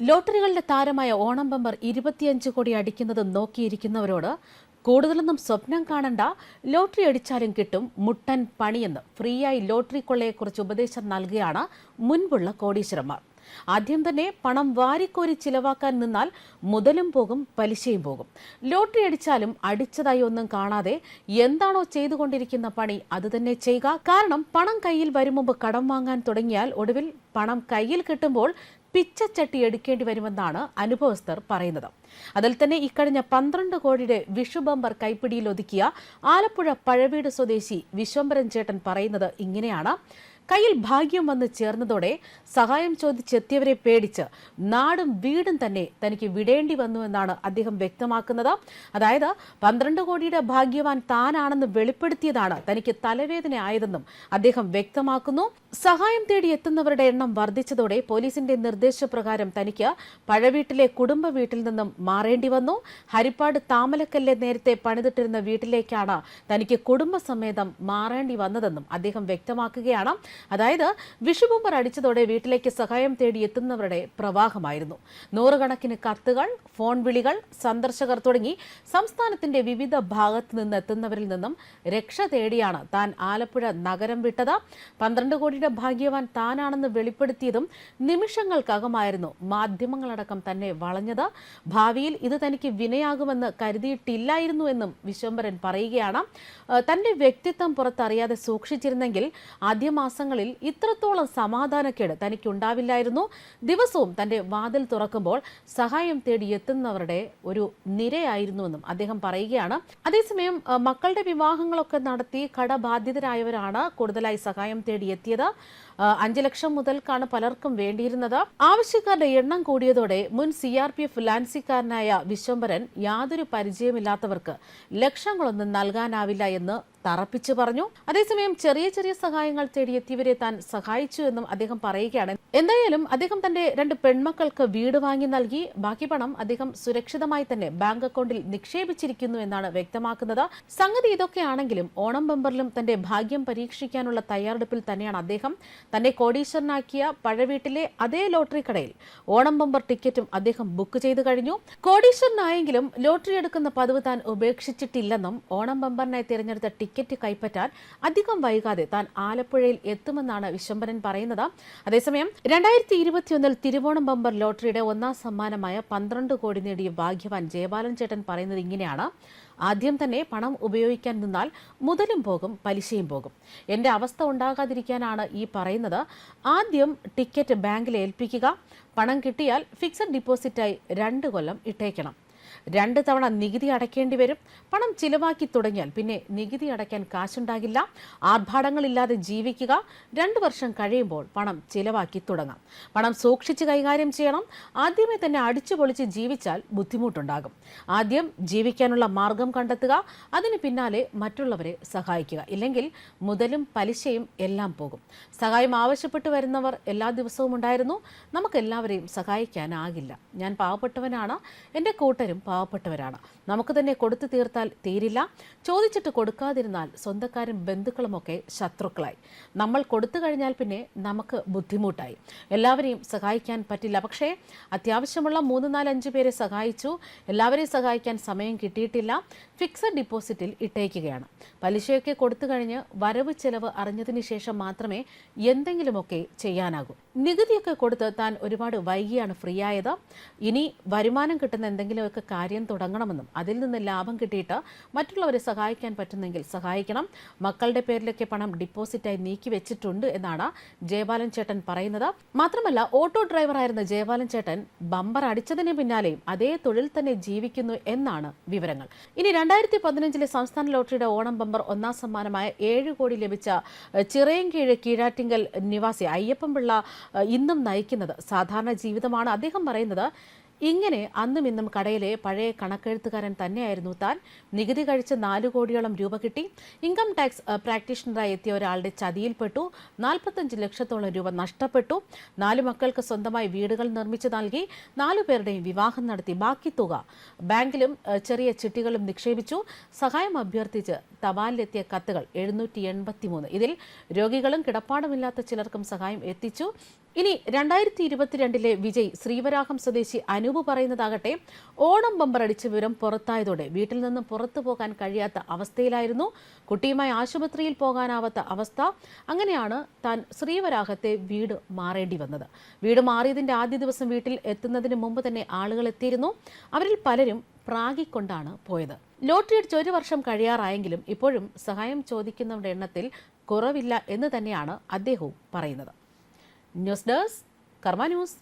ലോട്ടറികളുടെ താരമായ ഓണം ബമ്പർ ഇരുപത്തിയഞ്ച് കോടി അടിക്കുന്നത് നോക്കിയിരിക്കുന്നവരോട് കൂടുതലൊന്നും സ്വപ്നം കാണണ്ട ലോട്ടറി അടിച്ചാലും കിട്ടും മുട്ടൻ പണിയെന്ന് ഫ്രീയായി ലോട്ടറി കൊള്ളയെക്കുറിച്ച് ഉപദേശം നൽകുകയാണ് മുൻപുള്ള കോടീശ്വരന്മാർ. ആദ്യം തന്നെ പണം വാരിക്കോരി ചിലവാക്കാൻ നിന്നാൽ മുതലും പോകും പലിശയും പോകും. ലോട്ടറി അടിച്ചാലും അടിച്ചതായി ഒന്നും കാണാതെ എന്താണോ ചെയ്തുകൊണ്ടിരിക്കുന്ന പണി അത് തന്നെ ചെയ്യുക. കാരണം പണം കയ്യിൽ വരും മുമ്പ് കടം വാങ്ങാൻ തുടങ്ങിയാൽ ഒടുവിൽ പണം കയ്യിൽ കിട്ടുമ്പോൾ പിച്ചച്ചട്ടി എടുക്കേണ്ടി വരുമെന്നാണ് അനുഭവസ്ഥർ പറയുന്നത്. അതിൽ തന്നെ ഇക്കഴിഞ്ഞ പന്ത്രണ്ട് കോടിയുടെ വിഷു ബമ്പർ കൈപ്പിടിയിൽ ഒതുക്കിയ ആലപ്പുഴ പഴവീട് സ്വദേശി വിശ്വംബരൻ ചേട്ടൻ പറയുന്നത് ഇങ്ങനെയാണ്. കയ്യിൽ ഭാഗ്യം വന്ന് ചേർന്നതോടെ സഹായം ചോദിച്ചെത്തിയവരെ പേടിച്ച് നാടും വീടും തന്നെ തനിക്ക് വിടേണ്ടി വന്നു എന്നാണ് അദ്ദേഹം വ്യക്തമാക്കുന്നത്. അതായത് പന്ത്രണ്ട് കോടിയുടെ ഭാഗ്യവാൻ താനാണെന്ന് വെളിപ്പെടുത്തിയതാണ് തനിക്ക് തലവേദന ആയതെന്നും അദ്ദേഹം വ്യക്തമാക്കുന്നു. സഹായം തേടി എത്തുന്നവരുടെ എണ്ണം വർദ്ധിച്ചതോടെ പോലീസിന്റെ നിർദ്ദേശപ്രകാരം തനിക്ക് പഴവീട്ടിലെ കുടുംബ വീട്ടിൽ നിന്നും മാറേണ്ടി വന്നു. ഹരിപ്പാട് താമലക്കല്ലെ നേരത്തെ പണിതിട്ടിരുന്ന വീട്ടിലേക്കാണ് തനിക്ക് കുടുംബസമേതം മാറേണ്ടി വന്നതെന്നും അദ്ദേഹം വ്യക്തമാക്കുകയാണ്. അതായത് വിഷുബുമ്പർ അടിച്ചതോടെ വീട്ടിലേക്ക് സഹായം തേടി എത്തുന്നവരുടെ പ്രവാഹമായിരുന്നു. നൂറുകണക്കിന് കത്തുകൾ ഫോൺ വിളികൾ സന്ദർശകർ തുടങ്ങി സംസ്ഥാനത്തിന്റെ വിവിധ ഭാഗത്ത് നിന്ന് എത്തുന്നവരിൽ നിന്നും രക്ഷ തേടിയാണ് താൻ ആലപ്പുഴ നഗരം വിട്ടത്. പന്ത്രണ്ട് കോടിയുടെ ഭാഗ്യവാൻ താനാണെന്ന് വെളിപ്പെടുത്തിയതും നിമിഷങ്ങൾക്കകമായിരുന്നു മാധ്യമങ്ങളടക്കം തന്നെ വളഞ്ഞത്. ഭാവിയിൽ ഇത് തനിക്ക് വിനയാകുമെന്ന് കരുതിയിട്ടില്ലായിരുന്നു എന്നും വിശ്വംബരൻ പറയുകയാണ്. തന്റെ വ്യക്തിത്വം പുറത്തറിയാതെ സൂക്ഷിച്ചിരുന്നെങ്കിൽ ആദ്യ മാസങ്ങളിൽ ഇത്രത്തോളം സമാധാനക്കേട് തനിക്കുണ്ടാവില്ലായിരുന്നു. ദിവസവും തന്റെ വാതിൽ തുറക്കുമ്പോൾ സഹായം തേടി എത്തുന്നവരുടെ ഒരു നിരയായിരുന്നുവെന്നും അദ്ദേഹം പറയുകയാണ്. അതേസമയം മക്കളുടെ വിവാഹങ്ങളൊക്കെ നടത്തി കടബാധിതരായവരാണ് കൂടുതലായി സഹായം തേടി എത്തിയത്. അഞ്ച് ലക്ഷം മുതൽക്കാണ് പലർക്കും വേണ്ടിയിരുന്നത്. ആവശ്യക്കാരുടെ എണ്ണം കൂടിയതോടെ മുൻ സി ആർ പി എഫ് ലാൻസിക്കാരനായ വിശ്വംഭരൻ യാതൊരു പരിചയമില്ലാത്തവർക്ക് ലക്ഷങ്ങളൊന്നും നൽകാനാവില്ല എന്ന് തറപ്പിച്ചു പറഞ്ഞു. അതേസമയം ചെറിയ ചെറിയ സഹായങ്ങൾ തേടിയെത്തിയവരെ താൻ സഹായിച്ചു എന്നും അദ്ദേഹം പറയുകയാണ്. എന്തായാലും അദ്ദേഹം തന്റെ രണ്ട് പെൺമക്കൾക്ക് വീട് വാങ്ങി നൽകി. ബാക്കി പണം അദ്ദേഹം സുരക്ഷിതമായി തന്നെ ബാങ്ക് അക്കൗണ്ടിൽ നിക്ഷേപിച്ചിരിക്കുന്നു എന്നാണ് വ്യക്തമാക്കുന്നത്. സംഗതി ഇതൊക്കെയാണെങ്കിലും ഓണം ബമ്പറിലും തന്റെ ഭാഗ്യം പരീക്ഷിക്കാനുള്ള തയ്യാറെടുപ്പിൽ തന്നെയാണ് അദ്ദേഹം. തന്നെ കോടീശ്വരനാക്കിയ പഴവീട്ടിലെ അതേ ലോട്ടറി കടയിൽ ഓണം ബമ്പർ ടിക്കറ്റും അദ്ദേഹം ബുക്ക് ചെയ്തു കഴിഞ്ഞു. കോടീശ്വരനായെങ്കിലും ലോട്ടറി എടുക്കുന്ന പതിവ് താൻ ഉപേക്ഷിച്ചിട്ടില്ലെന്നും ഓണം ബമ്പറിനായി തിരഞ്ഞെടുത്ത ടിക്കറ്റ് കൈപ്പറ്റാൻ അധികം വൈകാതെ താൻ ആലപ്പുഴയിൽ എത്തുമെന്നാണ് വിശ്വംബരൻ പറയുന്നത്. അതേസമയം രണ്ടായിരത്തി ഇരുപത്തിയൊന്നിൽ തിരുവോണം ബമ്പർ ലോട്ടറിയുടെ ഒന്നാം സമ്മാനമായ പന്ത്രണ്ട് കോടി നേടിയ ഭാഗ്യവാൻ ജയബാലൻ ചേട്ടൻ പറയുന്നത് ഇങ്ങനെയാണ്. ആദ്യം തന്നെ പണം ഉപയോഗിക്കാൻ നിന്നാൽ മുതലും പോകും പലിശയും പോകും. എന്റെ അവസ്ഥ ഉണ്ടാകാതിരിക്കാനാണ് ഈ പറയുന്നത്. ആദ്യം ടിക്കറ്റ് ബാങ്കിൽ ഏൽപ്പിക്കുക. പണം കിട്ടിയാൽ ഫിക്സഡ് ഡിപ്പോസിറ്റായി രണ്ട് കൊല്ലം ഇട്ടേക്കണം. രണ്ട് തവണ നികുതി അടയ്ക്കേണ്ടി വരും. പണം ചിലവാക്കി തുടങ്ങിയാൽ പിന്നെ നികുതി അടയ്ക്കാൻ കാശുണ്ടാകില്ല. ആർഭാടങ്ങളില്ലാതെ ജീവിക്കുക. രണ്ട് വർഷം കഴിയുമ്പോൾ പണം ചിലവാക്കി തുടങ്ങാം. പണം സൂക്ഷിച്ച് കൈകാര്യം ചെയ്യണം. ആദ്യമേ തന്നെ അടിച്ചു പൊളിച്ച് ജീവിച്ചാൽ ബുദ്ധിമുട്ടുണ്ടാകും. ആദ്യം ജീവിക്കാനുള്ള മാർഗം കണ്ടെത്തുക. അതിന് പിന്നാലെ മറ്റുള്ളവരെ സഹായിക്കുക. ഇല്ലെങ്കിൽ മുതലും പലിശയും എല്ലാം പോകും. സഹായം ആവശ്യപ്പെട്ടു വരുന്നവർ എല്ലാ ദിവസവും ഉണ്ടായിരുന്നു. നമുക്കെല്ലാവരെയും സഹായിക്കാനാകില്ല. ഞാൻ പാവപ്പെട്ടവനാണ്. എന്റെ കൂട്ടരും പാവപ്പെട്ടവരാണ്. നമുക്ക് തന്നെ കൊടുത്തു തീർത്താൽ തീരില്ല. ചോദിച്ചിട്ട് കൊടുക്കാതിരുന്നാൽ സ്വന്തക്കാരും ബന്ധുക്കളുമൊക്കെ ശത്രുക്കളായി. നമ്മൾ കൊടുത്തു കഴിഞ്ഞാൽ പിന്നെ നമുക്ക് ബുദ്ധിമുട്ടായി. എല്ലാവരെയും സഹായിക്കാൻ പറ്റില്ല. പക്ഷേ അത്യാവശ്യമുള്ള മൂന്ന് നാലഞ്ച് പേരെ സഹായിച്ചു. എല്ലാവരെയും സഹായിക്കാൻ സമയം കിട്ടിയിട്ടില്ല. ഫിക്സഡ് ഡിപ്പോസിറ്റിൽ ഇട്ടേക്കുകയാണ്. പലിശയൊക്കെ കൊടുത്തു കഴിഞ്ഞ് വരവ് ചെലവ് അറിഞ്ഞതിന് ശേഷം മാത്രമേ എന്തെങ്കിലുമൊക്കെ ചെയ്യാനാകൂ. നികുതിയൊക്കെ കൊടുത്ത് താൻ ഒരുപാട് വൈകിയാണ് ഫ്രീ ആയത്. ഇനി വരുമാനം കിട്ടുന്ന എന്തെങ്കിലുമൊക്കെ കാര്യം തുടങ്ങണമെന്നും അതിൽ നിന്ന് ലാഭം കിട്ടിയിട്ട് മറ്റുള്ളവരെ സഹായിക്കാൻ പറ്റുന്നെങ്കിൽ സഹായിക്കണം. മക്കളുടെ പേരിലൊക്കെ പണം ഡിപ്പോസിറ്റായി നീക്കി വെച്ചിട്ടുണ്ട് എന്നാണ് ജയബാലൻ ചേട്ടൻ പറയുന്നത്. മാത്രമല്ല ഓട്ടോ ഡ്രൈവറായിരുന്ന ജയബാലൻ ചേട്ടൻ ബമ്പർ അടിച്ചതിന് പിന്നാലെയും അതേ തൊഴിൽ തന്നെ ജീവിക്കുന്നു എന്നാണ് വിവരങ്ങൾ. ഇനി രണ്ടായിരത്തി പതിനഞ്ചിലെ സംസ്ഥാന ലോട്ടറിയുടെ ഓണം ബമ്പർ ഒന്നാം സമ്മാനമായ ഏഴ് കോടി ലഭിച്ച ചിറയൻകീഴ് കീഴാറ്റിങ്കൽ നിവാസി അയ്യപ്പൻപിള്ള ഇന്നും നയിക്കുന്നത് സാധാരണ ജീവിതമാണ്. അദ്ദേഹം പറയുന്നത് ഇങ്ങനെ അന്നും ഇന്നും കടയിലെ പഴയ കണക്കെഴുത്തുകാരൻ തന്നെയായിരുന്നു താൻ. നികുതി കഴിച്ച് നാല് കോടിയോളം രൂപ കിട്ടി. ഇൻകം ടാക്സ് പ്രാക്ടീഷണറായി എത്തിയ ഒരാളുടെ ചതിയിൽപ്പെട്ടു. നാൽപ്പത്തഞ്ച് ലക്ഷത്തോളം രൂപ നഷ്ടപ്പെട്ടു. നാല് മക്കൾക്ക് സ്വന്തമായി വീടുകൾ നിർമ്മിച്ചു നൽകി. നാലു പേരുടെയും വിവാഹം നടത്തി ബാക്കി തുക. ബാങ്കിലും ചെറിയ ചിട്ടികളും നിക്ഷേപിച്ചു. സഹായം അഭ്യർത്ഥിച്ച് തപാലിലെത്തിയ കത്തുകൾ എഴുന്നൂറ്റി എൺപത്തിമൂന്ന്. ഇതിൽ രോഗികളും കിടപ്പാടുമില്ലാത്ത ചിലർക്കും സഹായം എത്തിച്ചു. ഇനി രണ്ടായിരത്തി ഇരുപത്തിരണ്ടിലെ വിജയ് ശ്രീവരാഹം സ്വദേശി അനൂപ് പറയുന്നതാകട്ടെ ഓണം ബമ്പർ അടിച്ച വിവരം പുറത്തായതോടെ വീട്ടിൽ നിന്നും പുറത്തു പോകാൻ കഴിയാത്ത അവസ്ഥയിലായിരുന്നു. കുട്ടിയുമായി ആശുപത്രിയിൽ പോകാനാവാത്ത അവസ്ഥ. അങ്ങനെയാണ് താൻ ശ്രീവരാഹത്തെ വീട് മാറേണ്ടി വന്നത്. വീട് മാറിയതിന്റെ ആദ്യ ദിവസം വീട്ടിൽ എത്തുന്നതിന് മുമ്പ് തന്നെ ആളുകൾ എത്തിയിരുന്നു. അവരിൽ പലരും പ്രാഗിക്കൊണ്ടാണ് പോയത്. ലോട്ടറി അടിച്ച് ഒരു വർഷം കഴിയാറായെങ്കിലും ഇപ്പോഴും സഹായം ചോദിക്കുന്നവരുടെ എണ്ണത്തിൽ കുറവില്ല എന്ന് തന്നെയാണ് അദ്ദേഹവും പറയുന്നത്. News desk Karma news.